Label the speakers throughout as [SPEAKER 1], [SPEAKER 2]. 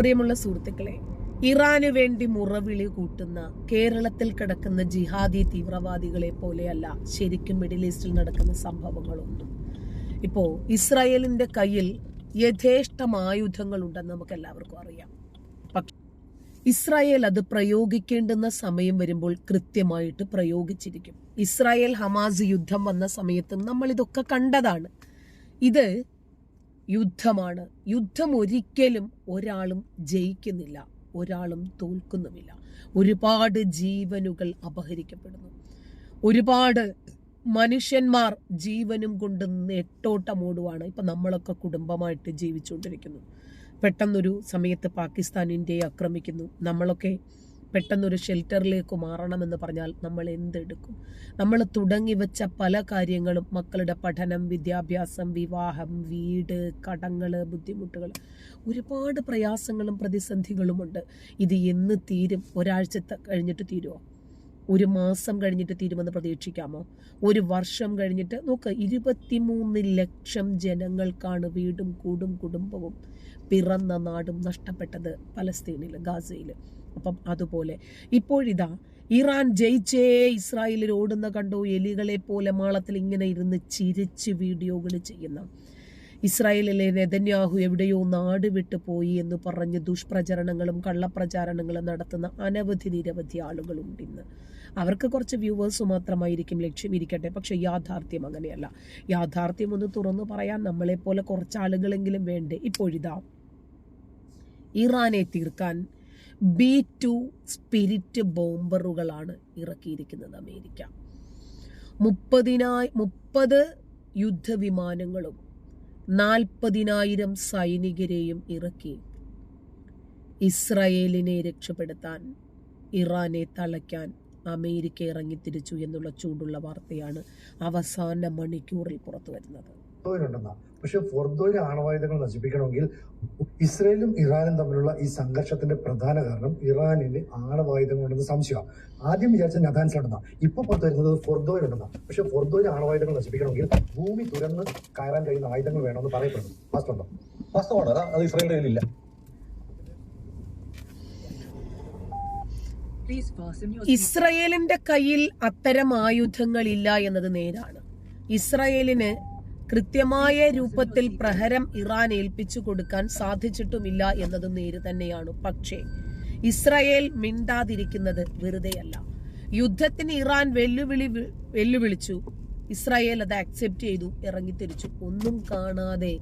[SPEAKER 1] പ്രിയമുള്ള സുഹൃത്തുക്കളെ ഇറാനു വേണ്ടി മുറവിളി കൂട്ടുന്ന കേരളത്തിൽ കിടക്കുന്ന ജിഹാദി തീവ്രവാദികളെ പോലെയല്ല ശരിക്കും മിഡിൽ ഈസ്റ്റിൽ നടക്കുന്ന സംഭവങ്ങളുണ്ട് ഇപ്പോൾ ഇസ്രായേലിന്റെ കയ്യിൽ യഥേഷ്ടം ആയുധങ്ങളുണ്ടെന്ന് നമുക്ക് എല്ലാവർക്കും അറിയാം ഇസ്രായേൽ അത് പ്രയോഗിക്കേണ്ടുന്ന സമയം വരുമ്പോൾ കൃത്യമായിട്ട് പ്രയോഗിച്ചിരിക്കും. ഇസ്രായേൽ ഹമാസ് യുദ്ധം വന്ന സമയത്ത് നമ്മൾ ഇതൊക്കെ കണ്ടതാണ്. ഇത് യുദ്ധമാണ്. യുദ്ധം ഒരിക്കലും ഒരാളും ജയിക്കുന്നില്ല ഒരാളും തോൽക്കുന്നുമില്ല. ഒരുപാട് ജീവനുകൾ അപഹരിക്കപ്പെടുന്നു. ഒരുപാട് മനുഷ്യന്മാർ ജീവനും കൊണ്ട് നെട്ടോട്ടമോടുവാണ് ഇപ്പം നമ്മളൊക്കെ കുടുംബമായിട്ട് ജീവിച്ചുകൊണ്ടിരിക്കുന്നു. പെട്ടെന്നൊരു സമയത്ത് പാകിസ്ഥാൻ ഇന്ത്യയെ ആക്രമിക്കുന്നു. നമ്മളൊക്കെ പെട്ടെന്നൊരു ഷെൽട്ടറിലേക്ക് മാറണമെന്ന് പറഞ്ഞാൽ നമ്മൾ എന്തെടുക്കും? നമ്മൾ തുടങ്ങി വെച്ച പല കാര്യങ്ങളും മക്കളുടെ പഠനം വിദ്യാഭ്യാസം വിവാഹം വീട് കടങ്ങൾ ബുദ്ധിമുട്ടുകൾ ഒരുപാട് പ്രയാസങ്ങളും പ്രതിസന്ധികളുമുണ്ട് ഇത് എന്ന് തീരും? ഒരാഴ്ച കഴിഞ്ഞിട്ട് തീരുമോ ഒരു മാസം കഴിഞ്ഞിട്ട് തീരുമെന്ന് പ്രതീക്ഷിക്കാമോ? ഒരു വർഷം കഴിഞ്ഞിട്ട് നോക്ക് ഇരുപത്തിമൂന്ന് ലക്ഷം ജനങ്ങൾക്കാണ് വീടും കൂടും കുടുംബവും പിറന്ന നാടും നഷ്ടപ്പെട്ടത് പലസ്തീനിൽ ഗാസയിൽ അപ്പം അതുപോലെ. ഇപ്പോഴിതാ ഇറാൻ ജയിച്ചേ ഇസ്രായേലിൽ ഓടുന്ന കണ്ടോ എലികളെ പോലെ മാളത്തിൽ ഇങ്ങനെ ഇരുന്ന് ചിരിച്ച് വീഡിയോകൾ ചെയ്യുന്ന. ഇസ്രായേലിലെ നെതന്യാഹു എവിടെയോ നാട് വിട്ടു പോയി എന്ന് പറഞ്ഞ് ദുഷ്പ്രചരണങ്ങളും കള്ളപ്രചാരണങ്ങളും നടത്തുന്ന അനവധി നിരവധി ആളുകളുണ്ട് ഇന്ന്. അവർക്ക് കുറച്ച് വ്യൂവേഴ്സ് മാത്രമായിരിക്കും ലക്ഷ്യം ഇരിക്കട്ടെ പക്ഷെ യാഥാർത്ഥ്യം അങ്ങനെയല്ല. യാഥാർത്ഥ്യം ഒന്ന് തുറന്നു പറയാൻ നമ്മളെപ്പോലെ കുറച്ച് ആളുകളെങ്കിലും വേണ്ടേ. ഇപ്പോഴിതാ ഇറാനെ തീർക്കാൻ ബി ടു സ്പിരിറ്റ് ബോംബറുകളാണ് ഇറക്കിയിരിക്കുന്നത് അമേരിക്ക. മുപ്പതിനായി മുപ്പത് യുദ്ധവിമാനങ്ങളും നാൽപ്പതിനായിരം സൈനികരെയും ഇറക്കി ഇസ്രയേലിനെ രക്ഷപ്പെടുത്താൻ ഇറാനെ തളയ്ക്കാൻ അമേരിക്ക ഇറങ്ങിത്തിരിച്ചു എന്നുള്ള ചൂടുള്ള വാർത്തയാണ് അവസാന മണിക്കൂറിൽ പുറത്തു വരുന്നത്
[SPEAKER 2] ഫോർദോയിലുണ്ടെന്ന പക്ഷെ ഫോർദോയിലെ ആണവായുധങ്ങൾ നശിപ്പിക്കണമെങ്കിൽ ഇസ്രയേലും ഇറാനും തമ്മിലുള്ള ഈ സംഘർഷത്തിന്റെ പ്രധാന കാരണം ഇറാനിന് ആണവായുധങ്ങളുണ്ടെന്ന് സംശയമാണ്. ആദ്യം വിചാരിച്ച നഥാൻസ് ഉണ്ടെന്ന. ഇപ്പൊ പുറത്തു വരുന്നത് ഫോർദോയിലുണ്ടെന്നാണ് പക്ഷെ ഫോർദോയിലെ ആണവായുധങ്ങൾ നശിപ്പിക്കണമെങ്കിൽ ഭൂമി തുരന്ന് കയറാൻ കഴിയുന്ന ആയുധങ്ങൾ വേണമെന്ന് പറയപ്പെടുന്നു. വാസ്തവം
[SPEAKER 3] വാസ്തവമാണ് അത് ഇസ്രയേലിന്റെ കയ്യിലില്ല.
[SPEAKER 1] ഇസ്രയേലിന്റെ കയ്യിൽ അത്തരം ആയുധങ്ങളില്ല എന്നത് നേരാണ്. ഇസ്രയേലിന് കൃത്യമായ രൂപത്തിൽ പ്രഹരം ഇറാൻ ഏൽപ്പിച്ചു കൊടുക്കാൻ സാധിച്ചിട്ടുമില്ല എന്നത് നേര് തന്നെയാണ്. പക്ഷേ ഇസ്രായേൽ മിണ്ടാതിരിക്കുന്നത് വെറുതെയല്ല. യുദ്ധത്തിന് ഇറാൻ വെല്ലുവിളി വെല്ലുവിളിച്ചു. ഇസ്രായേൽ അത് അക്സെപ്റ്റ് ചെയ്തു ഇറങ്ങിത്തിരിച്ചു. ഒന്നും കാണാതെ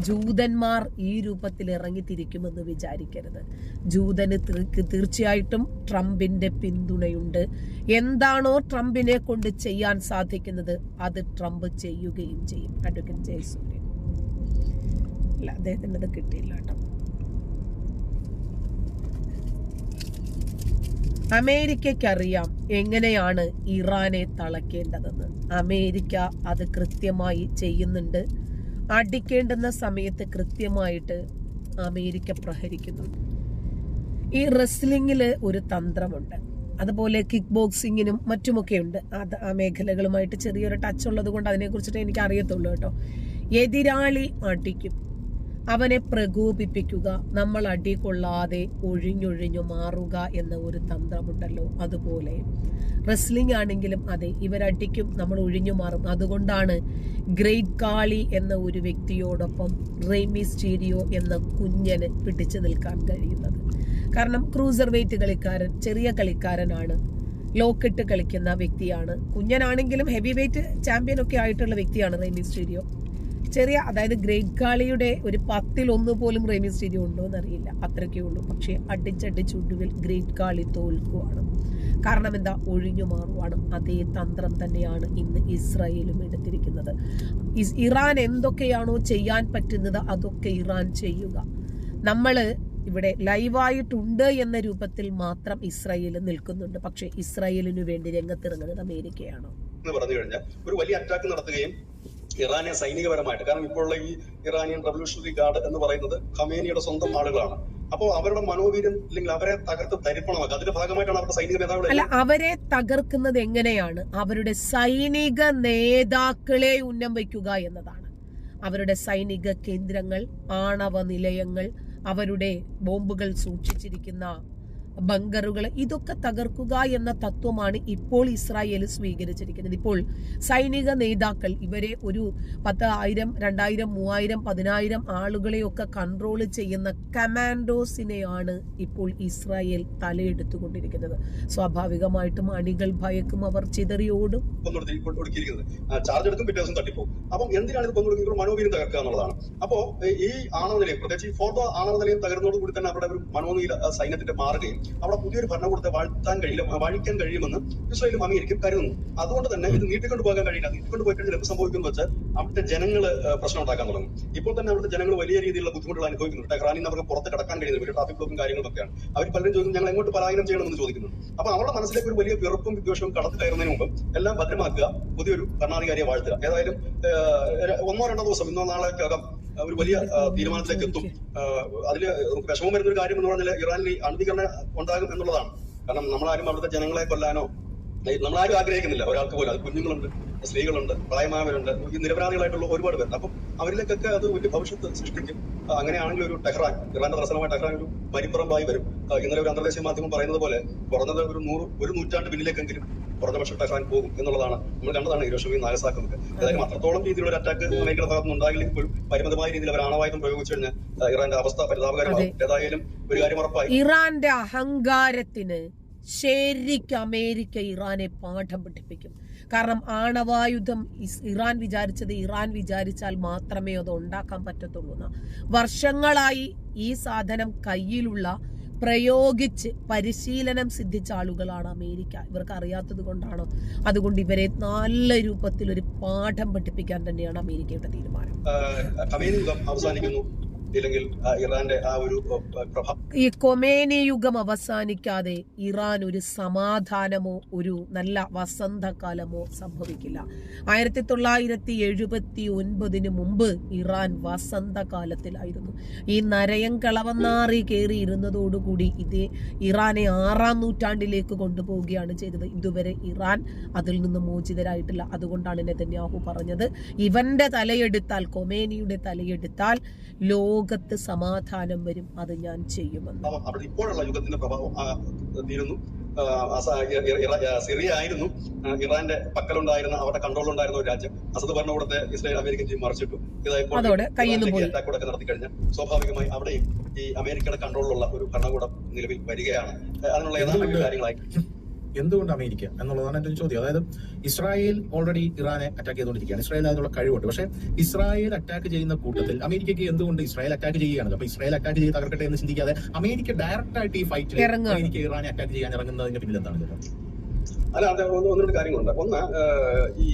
[SPEAKER 1] ജൂതന്മാർ ഈ രൂപത്തിൽ ഇറങ്ങിത്തിരിക്കുമെന്ന് വിചാരിക്കരുത്. ജൂതന് തീർ- തീർച്ചയായിട്ടും ട്രംപിന്റെ പിന്തുണയുണ്ട്. എന്താണോ ട്രംപിനെ കൊണ്ട് ചെയ്യാൻ സാധിക്കുന്നത് അത് ട്രംപ് ചെയ്യുകയും ചെയ്യും. അഡ്വക്കറ്റ് ജയസൂര്യൻ. അല്ല അദ്ദേഹത്തിന് അത് കിട്ടിയില്ല കേട്ടോ. അമേരിക്കയ്ക്കറിയാം എങ്ങനെയാണ് ഇറാനെ തളയ്ക്കേണ്ടതെന്ന് അമേരിക്ക അത് കൃത്യമായി ചെയ്യുന്നുണ്ട്. അടിക്കേണ്ടുന്ന സമയത്ത് കൃത്യമായിട്ട് അമേരിക്ക പ്രഹരിക്കുന്നുണ്ട് ഈ റെസ്ലിംഗിൽ ഒരു തന്ത്രമുണ്ട്. അതുപോലെ കിക്ക് ബോക്സിങ്ങിനും മറ്റുമൊക്കെ ഉണ്ട്. അത് ആ മേഖലകളുമായിട്ട് ചെറിയൊരു ടച്ച് ഉള്ളത് കൊണ്ട് അതിനെക്കുറിച്ചിട്ട് എനിക്ക് അറിയത്തുള്ളൂ കേട്ടോ. എതിരാളി അടിക്കും. അവനെ പ്രകോപിപ്പിക്കുക നമ്മൾ അടി കൊള്ളാതെ ഒഴിഞ്ഞൊഴിഞ്ഞു മാറുക എന്ന ഒരു തന്ത്രമുണ്ടല്ലോ അതുപോലെ. റെസ്ലിംഗ് ആണെങ്കിലും അതെ ഇവരടിക്കും നമ്മൾ ഒഴിഞ്ഞു മാറും. അതുകൊണ്ടാണ് ഗ്രേറ്റ് കാളി എന്ന ഒരു വ്യക്തിയോടൊപ്പം റെയ്മി സ്റ്റീരിയോ എന്ന കുഞ്ഞന് പിടിച്ചു നിൽക്കാൻ കഴിയുന്നത്. കാരണം ക്രൂസർ വെയിറ്റ് കളിക്കാരൻ ചെറിയ കളിക്കാരനാണ് ലോക്കിട്ട് കളിക്കുന്ന വ്യക്തിയാണ്. കുഞ്ഞനാണെങ്കിലും ഹെവി വെയിറ്റ് ചാമ്പ്യൻ ഒക്കെ ആയിട്ടുള്ള വ്യക്തിയാണ് റെയ്മി സ്റ്റീരിയോ. ചെറിയ അതായത് ഗ്രേറ്റ് കാളിയുടെ ഒരു പത്തിൽ ഒന്ന് പോലും റെമി സ്റ്റേഡിയം ഉണ്ടോ എന്നറിയില്ല അത്രയ്ക്കേ ഉള്ളൂ. പക്ഷേ അടിച്ചടിച്ച് ഒടുവിൽ ഗ്രേറ്റ് കാളി തോൽക്കുവാണ്. കാരണം എന്താ? ഒഴിഞ്ഞു മാറുവാണ്. അതേ തന്ത്രം തന്നെയാണ് ഇന്ന് ഇസ്രായേലും എടുത്തിരിക്കുന്നത്. ഇറാൻ എന്തൊക്കെയാണോ ചെയ്യാൻ പറ്റുന്നത് അതൊക്കെ ഇറാൻ ചെയ്യുക. നമ്മൾ ഇവിടെ ലൈവായിട്ടുണ്ട് എന്ന രൂപത്തിൽ മാത്രം ഇസ്രായേൽ നിൽക്കുന്നുണ്ട്. പക്ഷേ ഇസ്രായേലിനു വേണ്ടി രംഗത്തിറങ്ങുന്നത് അമേരിക്കയാണ്?
[SPEAKER 3] പറഞ്ഞു കഴിഞ്ഞാൽ ഒരു വലിയ അറ്റാക്ക് നടത്തുകയും ഇറാനെ സൈനികപരമായിട്ട്. കാരണം ഇപ്പോഴുള്ള ഈ ഇറാനിയൻ റവല്യൂഷണറി ഗാർഡ് എന്ന് പറയുന്നത് ഖമേനിയുടെ സ്വന്തം ആളുകളാണ്. അപ്പോൾ അവരുടെ മനോവീര്യം അല്ലെങ്കിൽ അവരെ തകർത്ത് തരിപ്പണമാക്കുക. അതിന്റെ ഭാഗമായിട്ടാണ് അവരുടെ സൈനിക നേതാക്കൾ
[SPEAKER 1] അല്ല അവരെ തകർക്കുന്നത് എങ്ങനെയാണ്? അവരുടെ സൈനിക നേതാക്കളെ ഉന്നം വയ്ക്കുക എന്നതാണ്. അവരുടെ സൈനിക കേന്ദ്രങ്ങൾ ആണവ നിലയങ്ങൾ അവരുടെ ബോംബുകൾ സൂക്ഷിച്ചിരിക്കുന്ന ബങ്കറുകൾ ഇതൊക്കെ തകർക്കുക എന്ന തത്വമാണ് ഇപ്പോൾ ഇസ്രായേൽ സ്വീകരിച്ചിരിക്കുന്നത്. ഇപ്പോൾ സൈനിക നേതാക്കൾ ഇവരെ ഒരു പത്ത് ആയിരം രണ്ടായിരം മൂവായിരം പതിനായിരം ആളുകളെയൊക്കെ കൺട്രോൾ ചെയ്യുന്ന കമാൻഡോസിനെയാണ് ഇപ്പോൾ ഇസ്രായേൽ തലയെടുത്തുകൊണ്ടിരിക്കുന്നത്. സ്വാഭാവികമായിട്ടും അണികൾ ഭയക്കും അവർ ചിതറിയോടും
[SPEAKER 3] ചാർജ് എടുക്കും പിറ്റേ ദിവസം തട്ടിപ്പോകും അപ്പം എന്തിനാണ് ഇത് കൊന്നൊടുക്കുന്നത് മനോവീര്യം തകർക്കുക എന്നുള്ളതാണ്? അപ്പോ ഈ ആണവ നിലയം പ്രത്യേകിച്ച് ഈ ഫോർദോ ആണവ നിലയം തകർന്നതോടുകൂടി തന്നെ അവരുടെ ഒരു മനോനീല സൈന്യത്തിന്റെ മാറുകയും അവിടെ പുതിയൊരു ഭരണകൂടത്തെ വാഴ്ത്താൻ കഴിയില്ല വാഴിക്കാൻ കഴിയുമെന്ന് ഇസ്രായേലും അമേരിക്കയും കരുതുന്നു. അതുകൊണ്ട് തന്നെ ഇത് നീട്ടിക്കൊണ്ട് പോകാൻ കഴിയില്ല. നീട്ടിക്കൊണ്ട് പോയി കഴിഞ്ഞാൽ എന്ത് സംഭവിക്കുന്നു വെച്ചാൽ അവിടുത്തെ ജനങ്ങൾ പ്രശ്നം ഉണ്ടാക്കാൻ തുടങ്ങും. ഇപ്പോൾ തന്നെ അവിടുത്തെ ജനങ്ങൾ വലിയ രീതിയിലുള്ള ബുദ്ധിമുട്ടുകൾ അനുഭവിക്കുന്നു ടെഹ്റാനിൽ നിന്ന് അവർക്ക് പുറത്ത് കടക്കാൻ കഴിയുന്നില്ല. വലിയ ട്രാഫിക് ബ്ലോക്കും കാര്യങ്ങളൊക്കെയാണ് അവർ പലരും ചോദിക്കും ഞങ്ങൾ എങ്ങോട്ട് പലായനം ചെയ്യണമെന്ന് ചോദിക്കുന്നു അപ്പൊ അവരുടെ മനസ്സിലേക്ക് ഒരു വലിയ വെറുപ്പും വിദ്വേഷവും കടന്നു കയറുന്നതിന് മുമ്പ് എല്ലാം ഭദ്രമാക്കുക പുതിയൊരു ഭരണാധികാരിയെ വാഴ്ത്തുക. ഏതായാലും ഒന്നോ രണ്ടോ ദിവസം ഇന്നോ നാളേക്കകം ഒരു വലിയ തീരുമാനത്തിലേക്ക് എത്തും. അതിൽ നമുക്ക് വിഷമം വരുന്ന ഒരു കാര്യം എന്ന് പറഞ്ഞാൽ ഇറാനിൽ അണുവീകരണം ഉണ്ടാകും എന്നുള്ളതാണ്. കാരണം നമ്മളാരും അവിടുത്തെ ജനങ്ങളെ കൊല്ലാനോ നമ്മളാരും ആഗ്രഹിക്കുന്നില്ല. ഒരാൾക്ക് പോലും. അത് കുഞ്ഞുങ്ങളുണ്ട് സ്ത്രീകളുണ്ട് പ്രായമായവരുണ്ട് ഈ നിരപരാധികളായിട്ടുള്ള ഒരുപാട് പേരുണ്ട്. അപ്പം അവരിലേക്കൊക്കെ അത് വലിയ ഭവിഷ്യത്ത് സൃഷ്ടിക്കും. അങ്ങനെയാണെങ്കിൽ ഒരു ടെഹ്റാൻ ഇറാന്റെ തലസ്ഥാനമായ ടെഹ്റാൻ ഒരു മരിപ്പുറമ്പായി വരും. ഇന്നലെ ഒരു അന്തർദേശീയ മാധ്യമം പറയുന്നത് പോലെ കുറഞ്ഞത് ഒരു നൂറ് ഒരു നൂറ്റാണ്ട് പിന്നിലേക്കെങ്കിലും കുറഞ്ഞ പക്ഷം ടെഹ്റാൻ പോകും എന്നുള്ളതാണ്. നമ്മൾ കണ്ടതാണ് ഹിരോഷിമയും നാഗസാക്കൊക്കെ ഏതായാലും അത്രത്തോളം രീതിയിലുള്ള ഒരു അറ്റാക്ക് അമേരിക്കയുടെ ഭാഗത്തുനിന്ന് ഉണ്ടാകില്ലെങ്കിൽ പോലും പരിമിതമായ രീതിയിൽ അവർ ആണവായുധം പ്രയോഗിച്ചു കഴിഞ്ഞാൽ ഇറാന്റെ അവസ്ഥ പരിതാപകരമാകും. ഏതായാലും ഒരു കാര്യം ഉറപ്പായി.
[SPEAKER 1] ഇറാന്റെ അഹങ്കാരത്തിന് ശരിക്കും അമേരിക്ക ഇറാനെ പാഠം പഠിപ്പിക്കും. കാരണം ആണവായുധം ഇറാൻ വിചാരിച്ചത് ഇറാൻ വിചാരിച്ചാൽ മാത്രമേ അത് ഉണ്ടാക്കാൻ പറ്റത്തുള്ളൂ വർഷങ്ങളായി ഈ സാധനം കയ്യിലുള്ള പ്രയോഗിച്ച് പരിശീലനം സിദ്ധിച്ച ആളുകളാണ് അമേരിക്ക. ഇവർക്ക് അറിയാത്തത് കൊണ്ടാണോ? അതുകൊണ്ട് ഇവരെ നല്ല രൂപത്തിൽ ഒരു പാഠം പഠിപ്പിക്കാൻ തന്നെയാണ് അമേരിക്കയുടെ തീരുമാനം.
[SPEAKER 3] അവസാനിക്കുന്നു. ഇല്ലെങ്കിൽ ഇറാന്റെ ആ ഒരു
[SPEAKER 1] ഈ കൊമേനി യുഗം അവസാനിക്കാതെ ഇറാൻ ഒരു സമാധാനമോ ഒരു നല്ല വസന്തകാലമോ സംഭവിക്കില്ല. ആയിരത്തി തൊള്ളായിരത്തി എഴുപത്തി ഒൻപതിന് മുമ്പ് ഇറാൻ വസന്തകാലത്തിലായിരുന്നു. ഈ നരയം കളവന്നാറി കയറിയിരുന്നതോടുകൂടി ഇതേ ഇറാനെ ആറാം നൂറ്റാണ്ടിലേക്ക് കൊണ്ടുപോവുകയാണ് ചെയ്തത്. ഇതുവരെ ഇറാൻ അതിൽ നിന്ന് മോചിതരായിട്ടില്ല. അതുകൊണ്ടാണ് നെതന്യാഹു പറഞ്ഞത് ഇവന്റെ തലയെടുത്താൽ കൊമേനിയുടെ തലയെടുത്താൽ ലോകത്ത് സമാധാനം വരും അത് ഞാൻ ചെയ്യുമെന്ന്.
[SPEAKER 3] ഇപ്പോഴുള്ള യുഗത്തിന്റെ പ്രഭാവം തീരുന്നു. സിറിയ ആയിരുന്നു. ഇറാന്റെ പക്കലുണ്ടായിരുന്ന അവരുടെ കൺട്രോളിലുണ്ടായിരുന്ന ഒരു രാജ്യം. അസദ് ഭരണകൂടത്തെ ഇസ്രായേൽ അമേരിക്കൻ ടീം മറിച്ചിട്ടു. ഇതായപ്പോൾ
[SPEAKER 1] അതോടെ കയ്യിൽ നിന്ന് പോയി.
[SPEAKER 3] അറ്റാക്ക് ഒക്കെ നടത്തി കഴിഞ്ഞാൽ സ്വാഭാവികമായി അവിടെയും ഈ അമേരിക്കയുടെ കൺട്രോളിലുള്ള ഒരു ഭരണകൂടം നിലവിൽ വരികയാണ്. അതിനുള്ള ഏതാണ്ട് കാര്യങ്ങളായി.
[SPEAKER 4] എന്തുകൊണ്ട് അമേരിക്ക എന്നുള്ളതാണ് എന്റെ ഒരു ചോദ്യം അതായത് ഇസ്രായേൽ ഓൾറെഡി ഇറാനെ അറ്റാക്ക് ചെയ്തുകൊണ്ടിരിക്കുകയാണ് ഇസ്രായേൽ അതിനുള്ള കഴിവുണ്ട് പക്ഷേ ഇസ്രായേൽ അറ്റാക്ക് ചെയ്യുന്ന കൂട്ടത്തിൽ അമേരിക്കയ്ക്ക് എന്തുകൊണ്ട് ഇസ്രായേൽ അറ്റാക്ക് ചെയ്യുകയാണ് അപ്പൊ ഇസ്രായേൽ അറ്റാക്ക് ചെയ്ത് തകർക്കട്ടെ എന്ന് ചിന്തിക്കാതെ അമേരിക്ക ഡയറക്റ്റ് ആയിട്ട് ഈ ഫൈറ്റിൽ. അമേരിക്ക ഇറാനെ അറ്റാക്ക് ചെയ്യാൻ ഇറങ്ങുന്നതിന്റെ പിന്നിൽ എന്താണ്?
[SPEAKER 3] അല്ല അത് ഒന്ന് ഒന്ന് രണ്ട് കാര്യങ്ങളുണ്ട്. ഒന്ന് ഈ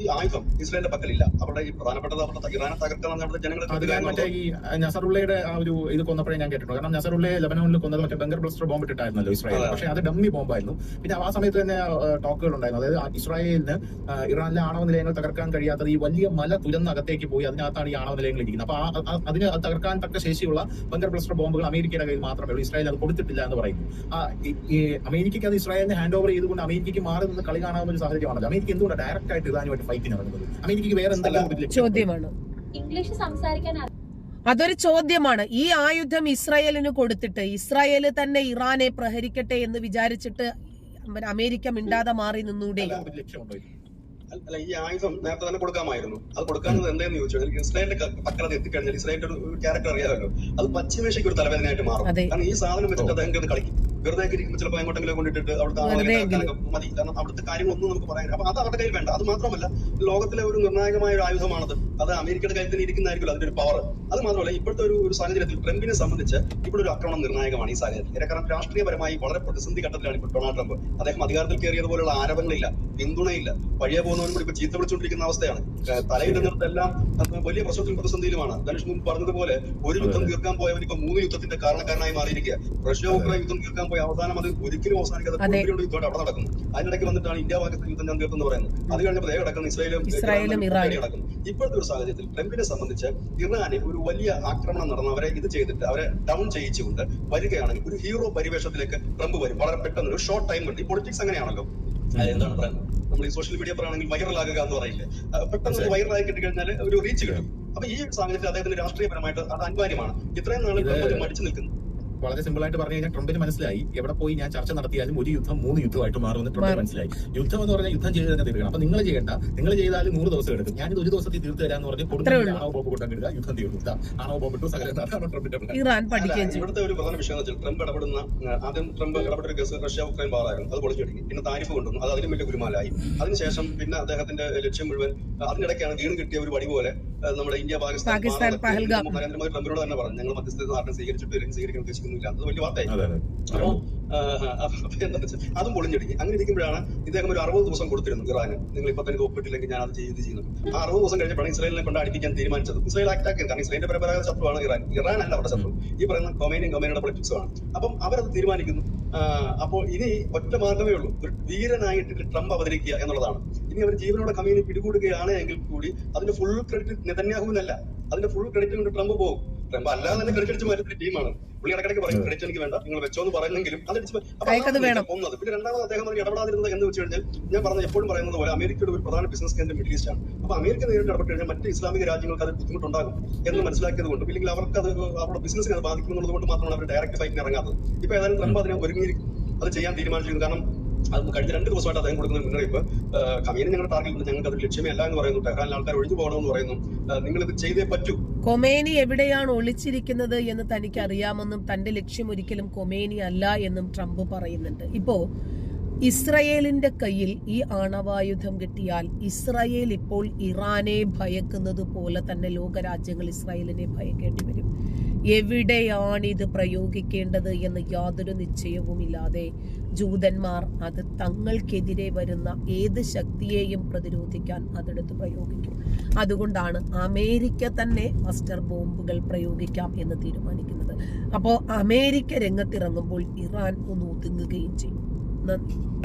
[SPEAKER 3] ഈ ആയുധം ഇസ്രായേലിന്റെ പക്കലില്ല. അവരുടെ ഈ പ്രധാനപ്പെട്ടത് അവരുടെ ഇറാനെ തകർക്കാൻ നമ്മുടെ ജനങ്ങളെ
[SPEAKER 4] മറ്റേ ഈ നസറുള്ളയുടെ ആ ഒരു ഇത് കൊന്നപ്പോഴേ ഞാൻ കേട്ടിട്ടുണ്ട്. കാരണം നസറുള്ളയെ ലബനോണിൽ കൊന്നത് മറ്റേ ബംഗർ ബ്ലസ്റ്റർ ബോംബ് ഇട്ടിട്ടായിരുന്നല്ലോ ഇസ്രായേൽ. പക്ഷേ അത് ഡമ്മി ബോംബായിരുന്നു. പിന്നെ ആ സമയത്ത് തന്നെ ടോക്കുകൾ ഉണ്ടായിരുന്നു അതായത് ഇസ്രായേലിന് ഇറാനിലെ ആണവ നിലയങ്ങൾ തകർക്കാൻ കഴിയാത്തത് ഈ വലിയ മല തുരന്നകത്തേക്ക് പോയി. അതിനകത്താണ് ഈ ആണവ നിലയങ്ങൾ ഇരിക്കുന്നത്. അപ്പൊ അതിന് അത് തകർക്കാൻ തക്ക ശേഷിയുള്ള ബംഗർ ബ്ലസ്റ്റർ ബോംബുകൾ അമേരിക്കയുടെ കയ്യിൽ മാത്രമേ ഉള്ളൂ. ഇസ്രായേൽ അത് കൊടുത്തിട്ടില്ല എന്ന് പറയുന്നു. അമേരിക്കയ്ക്ക് അത് ഇസ്രായേലിനെ ഹാൻഡ് ഓവർ ചെയ്തുകൊണ്ട് അമേരിക്കയ്ക്ക് മാറി നിന്ന് കളി കാണാവുന്ന ഒരു സാഹചര്യമാണല്ലോ. അമേരിക്ക എന്തുകൊണ്ട് ഡയറക്റ്റ് ആയിട്ട് ഇറാനുമായിട്ട് ഫൈറ്റിന് ഇറങ്ങുന്നത്? അമേരിക്കയ്ക്ക് വേറെ എന്തെല്ലാം
[SPEAKER 1] ചോദ്യമാണ്.
[SPEAKER 5] ഇംഗ്ലീഷ് സംസാരിക്കാൻ
[SPEAKER 1] അതൊരു ചോദ്യമാണ്. ഈ ആയുധം ഇസ്രായേലിന് കൊടുത്തിട്ട് ഇസ്രായേൽ തന്നെ ഇറാനെ പ്രഹരിക്കട്ടെ എന്ന് വിചാരിച്ചിട്ട് അമേരിക്ക മിണ്ടാതെ മാറി നിന്നൂടെ?
[SPEAKER 3] അല്ല ഈ ആയുധം നേരത്തെ തന്നെ കൊടുക്കാമായിരുന്നു. അത് കൊടുക്കാത്തത് എന്തെന്ന് ചോദിച്ചു ഇസ്രായേലിന്റെ പക്കലത് എത്തിക്കഴിഞ്ഞാൽ ഇസ്രായേലിന്റെ ഒരു ക്യാരക്ടർ അറിയാമല്ലോ. അത് പശ്ചിമേഷ്യക്ക് ഒരു തലവേദനയായിട്ട് മാറും. കാരണം ഈ സാധനം വെച്ചിട്ട് അദ്ദേഹം കളിക്കും. വെറുതെ ഇരിക്കുമ്പോൾ ചിലപ്പോൾ എങ്ങോട്ടെങ്കിലും കൊണ്ടിട്ടിട്ട് അവിടുത്തെ. മതി. കാരണം അവിടുത്തെ കാര്യങ്ങളൊന്നും നമുക്ക് പറയാൻ അപ്പൊ അത് അവരുടെ കയ്യിൽ വേണ്ട. അത് മാത്രമല്ല ലോകത്തിലെ ഒരു നിർണായകമായ ഒരു ആയുധമാണത്. അത് അമേരിക്കയുടെ കയ്യിൽ തന്നെ ഇരിക്കുന്നതായിരിക്കും അതിന്റെ ഒരു പവർ അത് മാത്രമല്ല ഇപ്പോഴത്തെ ഒരു ഒരു സാഹചര്യത്തിൽ ട്രംപിനെ സംബന്ധിച്ച് ഇവിടെ ഒരു ആക്രമണം നിർണായകമാണ് ഈ സാഹചര്യത്തിൽ. കാരണം രാഷ്ട്രീയപരമായി വളരെ പ്രതിസന്ധി ഘട്ടത്തിലാണ് ഇപ്പോൾ ഡൊണാൾഡ് ട്രംപ്. അദ്ദേഹം അധികാരത്തിൽ കയറിയതുപോലുള്ള ആരവങ്ങളില്ല പിന്തുണയില്ല. വഴിയെ പോകുന്നവരും കൂടി ഇപ്പൊ ചീത്ത വിളിച്ചുകൊണ്ടിരിക്കുന്ന അവസ്ഥയാണ്. തലയിടുന്നിടത്തെല്ലാം വലിയ പ്രശ്നത്തിലും പ്രതിസന്ധിയിലുമാണ്. ധനുഷ് മുമ്പ് പറഞ്ഞതുപോലെ ഒരു യുദ്ധം തീർക്കാൻ പോയവൻ ഇപ്പൊ മൂന്ന് യുദ്ധത്തിന്റെ കാരണക്കാരനായി മാറിയിരിക്കുക റഷ്യ ഉക്രൈൻ യുദ്ധം തീർക്കാൻ പോയ അവസാനം അത് ഒരിക്കലും അവസാനിക്കാതെ
[SPEAKER 1] യുദ്ധമായിട്ട്
[SPEAKER 3] യുദ്ധം അവിടെ നടക്കുന്നു. അതിനിടയ്ക്ക് വന്നിട്ടാണ് ഇന്ത്യ പാകിസ്ഥാൻ യുദ്ധം ഞാൻ തീർത്തെന്ന് പറയുന്നത്. അത് കഴിഞ്ഞപ്പോൾ കിടക്കുന്ന ഇസ്രായേലും
[SPEAKER 1] ഇസ്രായേലും
[SPEAKER 3] ഇറാനും. ഇപ്പോഴത്തെ ഒരു സാഹചര്യത്തിൽ ട്രംപിനെ സംബന്ധിച്ച് ഇറാനെ ഒരു വലിയ ആക്രമണം നടന്ന അവരെ ഇത് ചെയ്തിട്ട് അവരെ ഡൗൺ ചെയ്യിച്ചുകൊണ്ട് വരികയാണെങ്കിൽ ഒരു ഹീറോ പരിവേഷത്തിലേക്ക് ട്രംപ് വരും. വളരെ പെട്ടെന്ന് ഒരു ഷോർട്ട് ടൈം കൊണ്ട് ഈ പൊളിറ്റിക്സ് അങ്ങനെയാണല്ലോ. എന്താണ് പറയുന്നത് നമ്മൾ ഈ സോഷ്യൽ മീഡിയ പറയുകയാണെങ്കിൽ വൈറലാകുക എന്ന് പറയില്ലേ? പെട്ടെന്ന് വൈറലായി കിട്ടിക്കഴിഞ്ഞാൽ ഒരു റീച്ച് കിട്ടും. അപ്പൊ ഈ സാഹചര്യത്തിൽ അദ്ദേഹത്തിന്റെ രാഷ്ട്രീയപരമായിട്ട് അത് അനിവാര്യമാണ്. ഇത്രയും നാൾ ട്രംപ് മടിച്ചു നിൽക്കുന്നു.
[SPEAKER 4] വളരെ സിമ്പിൾ ആയിട്ട് പറഞ്ഞു കഴിഞ്ഞാൽ ട്രംപിന് മനസ്സിലായി. എവിടെ പോയി ഞാൻ ചർച്ച നടത്തിയാലും ഒരു യുദ്ധം മൂന്ന് യുദ്ധമായിട്ട് മാറുമെന്ന് ട്രംപിന് മനസ്സിലായി. യുദ്ധം എന്ന് പറഞ്ഞാൽ യുദ്ധം ചെയ്ത് തന്നെ തീർക്കണം. അപ്പൊ നിങ്ങൾ ചെയ്യേണ്ട നിങ്ങൾ ചെയ്താൽ നൂറ് ദിവസം എടുക്കും. ഞാനിത് ഒരു ദിവസത്തിൽ തീർത്തു തരാന്ന് പറഞ്ഞ് ബോംബ് കൊണ്ടങ്ങിടുക യുദ്ധം തീർന്നു. ആണോ ബോബ് ഇട്ടു സകലം ട്രംപിന്റെ
[SPEAKER 3] ഇവിടുത്തെ ഒരു പ്രധാന വിഷയം എന്ന് വെച്ചാൽ ട്രംപ് ഇടപെടുന്ന ആദ്യം ട്രംപ് ഇടപെട്ട ഒരു കേസ് റഷ്യ ഉക്രൈൻ വാറായിരുന്നു അത് പൊളിച്ചു തുടങ്ങി. പിന്നെ താരിഫ് കൊണ്ടുവന്നു. അത് അതിലും വലിയ ഗുരുമാലായി അതിനുശേഷം പിന്നെ അദ്ദേഹത്തിന്റെ ലക്ഷ്യം മുഴുവൻ അതിനിടയ്ക്കാണ് വീണ് കിട്ടിയ ഒരു വടി പോലെ നമ്മുടെ ഇന്ത്യ പാകിസ്ഥാൻ. നരേന്ദ്രമോദി ട്രംപിനോട് തന്നെ പറഞ്ഞു. ഞങ്ങൾ മധ്യസ്ഥ ആർക്കും സ്വീകരിച്ചിട്ട് സ്വീകരിക്കാൻ ഉദ്ദേശിക്കുന്നില്ല അത് വലിയ വാർത്തയായി.
[SPEAKER 4] അതെ അതെ
[SPEAKER 3] പൊളിഞ്ഞൊടുങ്ങി അങ്ങനെ ഇരിക്കുമ്പോഴാണ് ഇദ്ദേഹം ഒരു അറുപത് ദിവസം കൊടുത്തിരുന്നു ഇറാന്. നിങ്ങൾ ഇപ്പൊ തന്നെ ഒപ്പിട്ടില്ലെങ്കിൽ ഞാൻ അത് ചെയ്ത് ചെയ്യുന്നു. ആ അറുപത് ദിവസം കഴിഞ്ഞപ്പോൾ ഇസ്രായേലിനെ കൊണ്ട് അടിപ്പിക്കാൻ തീരുമാനിച്ചത്. ഇസ്രായേൽ അറ്റാക്ക് ചെയ്തു കാരണം ഇസ്രായേലിന്റെ പരമ്പരാഗത ശത്രുവാണ് ഇറാൻ. ഇറാൻ അല്ല അവരുടെ ശത്രു. ഈ പറയുന്ന കൊമേനിയും കൊമേനിയുടെ പൊളിറ്റിക്സുമാണ് അപ്പം അവരത് തീരുമാനിക്കുന്നു. അപ്പോൾ ഇനി ഒറ്റ മാർഗമേ ഉള്ളൂ. ഒരു വീരനായിട്ട് ട്രംപ് അവതരിക്കുക എന്നുള്ളതാണ്. ഇനി അവർ ജീവനോടെ കമീനെ പിടികൂടുകയാണ് എങ്കിൽ കൂടി അതിന്റെ ഫുൾ ക്രെഡിറ്റ് നെതന്യാഹുവിനല്ല. അതിന്റെ ഫുൾ ക്രെഡിറ്റ് കൊണ്ട് ട്രംപ് പോകും. ട്രംപ് അല്ലാതെ തന്നെ ക്രെഡിറ്റ് അടിച്ച് ടീമാണ് പുള്ളി ഇടയ്ക്കിടയ്ക്ക് പറയും ക്രെഡിറ്റ് എനിക്ക് വേണ്ട നിങ്ങൾ വെച്ചോ എന്ന് പറയുന്നെങ്കിലും അത് അടിച്ച് മാ- അപ്പൊ
[SPEAKER 1] അയാൾക്കത്
[SPEAKER 3] അതാണ്
[SPEAKER 1] വേണം.
[SPEAKER 3] ഒന്നത് പിന്നെ രണ്ടാമത് അദ്ദേഹം ഇടപെടാതിരുന്നത് എന്ന് വെച്ച് കഴിഞ്ഞാൽ ഞാൻ പറഞ്ഞ എപ്പോഴും പറയുന്നത് പോലെ അമേരിക്കയുടെ ഒരു പ്രധാന ബിസിനസ് കേന്ദ്രം മിഡിൽ ഈസ്റ്റ് ആണ് അപ്പൊ അമേരിക്ക നേരിട്ട് ഇടപെട്ട് കഴിഞ്ഞാൽ മറ്റ് ഇസ്ലാമിക രാജ്യങ്ങൾക്ക് അത് ബുദ്ധിമുട്ടുണ്ടാകും എന്ന് മനസ്സിലാക്കിയത് കൊണ്ട്. ഇല്ലെങ്കിൽ അവർക്ക് അത് അവരുടെ ബിസിനസിനെ അത് ബാധിക്കും എന്നുള്ളത് കൊണ്ട് മാത്രമാണ് അവർ ഡയറക്റ്റ് ഫൈറ്റിന് ഇറങ്ങാത്തത്. ഇപ്പൊ ഏതായാലും ട്രംപ് അതിനെ ഒരുങ്ങി അത് ചെയ്യാൻ തീരുമാനിച്ചിരുന്നു കാരണം അത് കഴിഞ്ഞ രണ്ട് ദിവസമായിട്ട് അദ്ദേഹം കൊടുക്കുന്ന മുന്നറിയിപ്പ് കമീനെ ഞങ്ങളുടെ ടാർഗറ്റ് ഞങ്ങൾക്ക് അത് ലക്ഷ്യമേ അല്ല എന്ന് പറയുന്നു. ടെഹ്റാനിലെ ആൾക്കാർ ഒഴിഞ്ഞു പോകണമെന്ന് പറയുന്നു. നിങ്ങൾ ഇത് ചെയ്തേ പറ്റൂ.
[SPEAKER 1] കൊമേനി എവിടെയാണ് ഒളിച്ചിരിക്കുന്നത് എന്ന് തനിക്ക് അറിയാമെന്നും തന്റെ ലക്ഷ്യം ഒരിക്കലും കൊമേനി അല്ല എന്നും ട്രംപ് പറയുന്നുണ്ട്. ഇപ്പോ ഇസ്രയേലിന്റെ കയ്യിൽ ഈ ആണവായുധം കിട്ടിയാൽ ഇസ്രയേൽ ഇപ്പോൾ ഇറാനെ ഭയക്കുന്നത് പോലെ തന്നെ ലോകരാജ്യങ്ങൾ ഇസ്രായേലിനെ ഭയക്കേണ്ടി വരും. എവിടെയാണ് ഇത് പ്രയോഗിക്കേണ്ടത് എന്ന് യാതൊരു നിശ്ചയവുമില്ലാതെ ജൂതന്മാർ അത് തങ്ങൾക്കെതിരെ വരുന്ന ഏത് ശക്തിയെയും പ്രതിരോധിക്കാൻ അതെടുത്ത് പ്രയോഗിക്കും. അതുകൊണ്ടാണ് അമേരിക്ക തന്നെ മസ്റ്റർ ബോംബുകൾ പ്രയോഗിക്കാം എന്ന് തീരുമാനിക്കുന്നത്. അപ്പോൾ അമേരിക്ക രംഗത്തിറങ്ങുമ്പോൾ ഇറാൻ ഒന്ന് ഒതുങ്ങുകയും ചെയ്യും. 那